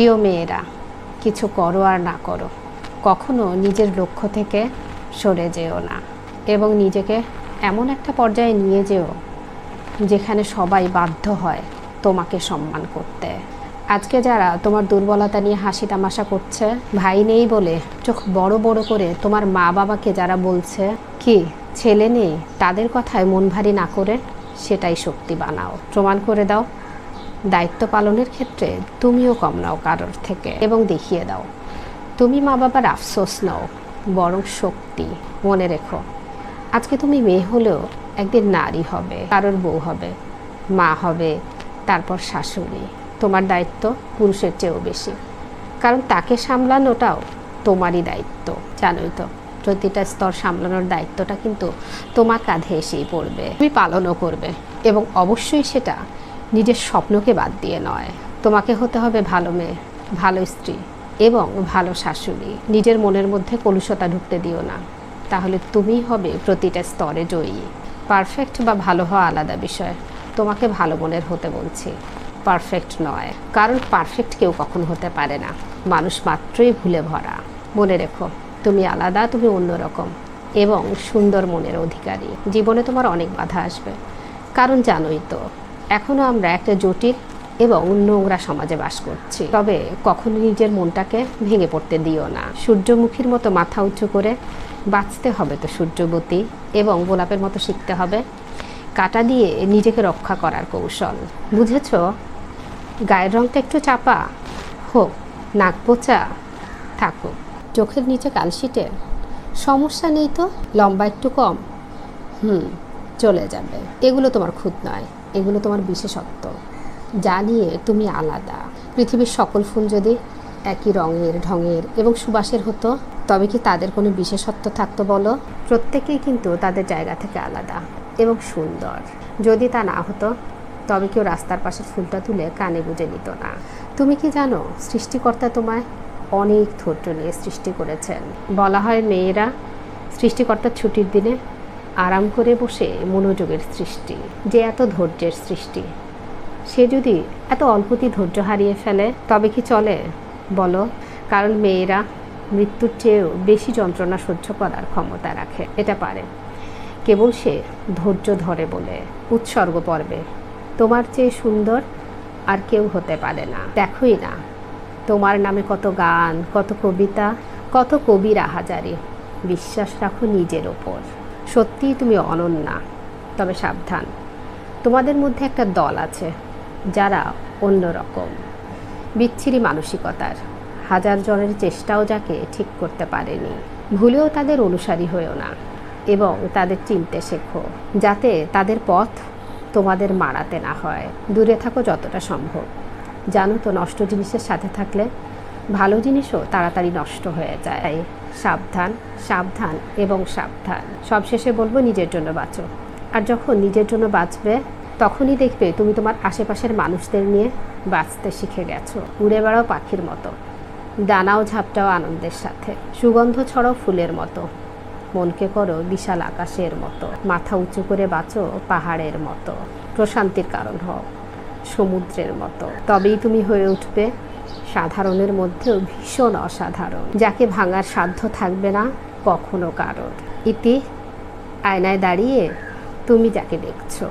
প্রিয় মেয়েরা, কিছু করো আর না করো। কখনো নিজের লক্ষ্য থেকে সরে যেও না এবং নিজেকে এমন একটা পর্যায়ে নিয়ে যেও যেখানে সবাই বাধ্য হয় তোমাকে সম্মান করতে। আজকে যারা তোমার দুর্বলতা নিয়ে হাসি তামাশা করছে, ভাই নেই বলে চোখ বড় বড় করে তোমার মা বাবাকে যারা বলছে, কি, ছেলে নেই? তাদের কথায় মন ভারী না করে সেটাই শক্তি বানাও। প্রমাণ করে দাও। দায়িত্ব পালনের ক্ষেত্রে তুমিও কম নাও কারোর থেকে এবং দেখিয়ে দাও। তুমি মা বাবার আফসোস নাও, বরং শক্তি মনে রেখো। আজকে তুমি মেয়ে হলেও একদিন নারী হবে, কারোর বউ হবে, মা হবে, তারপর শাশুড়ি। তোমার দায়িত্ব পুরুষের চেয়েও বেশি। কারণ তাকে সামলানোটাও তোমারই দায়িত্ব, জানোই তো। প্রতিটা স্তর সামলানোর দায়িত্বটা কিন্তু তোমার কাঁধে এসেই পড়বে, তুমি পালনও করবে এবং অবশ্যই সেটা নিজের স্বপ্নকে বাদ দিয়ে নয়। তোমাকে হতে হবে ভালো মেয়ে, ভালো স্ত্রী এবং ভালো শাশুড়ি। নিজের মনের মধ্যে কলুষতা ঢুকতে দিও না। তাহলে তুমি হবে প্রতিটা স্তরে জয়ী। পারফেক্ট বা ভালো হওয়া আলাদা বিষয়। তোমাকে ভালো মনের হতে বলছি। পারফেক্ট নয়। কারণ পারফেক্ট কেউ কখন হতে পারে না। মানুষ মাত্রই ভুলে ভরা। মনে রেখো, তুমি আলাদা, তুমি অন্যরকম এবং সুন্দর মনের অধিকারী। জীবনে তোমার অনেক বাধা আসবে। কারণ জানোই তো এখনও আমরা একটা জটিল এবং নোংরা সমাজে বাস করছি। তবে কখনো নিজের মনটাকে ভেঙে পড়তে দিও না। সূর্যমুখীর মতো মাথা উঁচু করে বাঁচতে হবে তো সূর্যবতী এবং গোলাপের মতো শিখতে হবে। কাটা দিয়ে নিজেকে রক্ষা করার কৌশল। বুঝেছ? গায়ের রংটা একটু চাপা। হোক, নাক পোচা থাকুক। চোখের নিচে কালশিটে সমস্যা নেই তো? লম্বা একটু কম। হুম, চলে যাবে। এগুলো তোমার খুদ নয়। এগুলো তোমার বিশেষত্ব। যা নিয়ে তুমি আলাদা। পৃথিবীর সকল ফুল যদি একই রঙের, ঢঙের এবং সুবাসের হতো, তবে কি তাদের কোনো বিশেষত্ব থাকতো বলো? প্রত্যেকেই কিন্তু তাদের জায়গা থেকে আলাদা এবং সুন্দর। যদি তা না হতো, তবে কেউ রাস্তার পাশে ফুলটা তুলে কানে গুঁজে নিত না। তুমি কি জানো, সৃষ্টিকর্তা তোমায় অনেক ধৈর্য নিয়ে সৃষ্টি করেছেন। বলা হয় মেয়েরা সৃষ্টিকর্তার ছুটির দিনে আরাম করে বসে মনোযোগের সৃষ্টি, যে এত ধৈর্যের সৃষ্টি। সে যদি এত অল্পতি ধৈর্য হারিয়ে ফেলে, তবে কি চলে? বলো, কারণ মেয়েরা মৃত্যুর চেয়েও বেশি যন্ত্রণা সহ্য করার ক্ষমতা রাখে, এটা পারে। কেবল সে ধৈর্য ধরে বলে, উৎসর্গ পর্বে, তোমার চেয়ে সুন্দর আর কেউ হতে পারে না। দেখোই না, তোমার নামে কত গান, কত কবিতা, কত কবির আহাজারি, বিশ্বাস রাখো নিজের ওপর। সত্যিই তুমি অনন্যা তবে সাবধান। তোমাদের মধ্যে একটা দল আছে, যারা অন্যরকম বিচ্ছিরি মানসিকতার, হাজার জনের চেষ্টাও যাকে ঠিক করতে পারেনি। ভুলেও তাদের অনুসারী হয়েও না, এবং তাদের চিনতে শেখো, যাতে তাদের পথ তোমাদের মারাতে না হয়। দূরে থাকো যতটা সম্ভব। জানো তো, নষ্ট জিনিসের সাথে থাকলে ভালো জিনিসও তাড়াতাড়ি নষ্ট হয়ে যায়। সাবধান সাবধান এবং সাবধান। সবশেষে বলব নিজের জন্য বাঁচো। আর যখন নিজের জন্য বাঁচবে, তখনই দেখবে তুমি তোমার আশেপাশের মানুষদের নিয়ে বাঁচতে শিখে গেছো। উড়ে বেড়াও পাখির মতো। দানাও ঝাপটাও আনন্দের সাথে। সুগন্ধ ছড়াও ফুলের মতো। মনকে করো বিশাল আকাশের মতো। মাথা উঁচু করে বাঁচো পাহাড়ের মতো। প্রশান্তির কারণ হও, সমুদ্রের মতো। তবেই তুমি হয়ে উঠবে সাধারণের মধ্যেও ভীষণ অসাধারণ। যাকে ভাঙার সাধ্য থাকবে না কখনো কারোর। ইতি আয়নায় দাঁড়িয়ে তুমি যাকে দেখছ।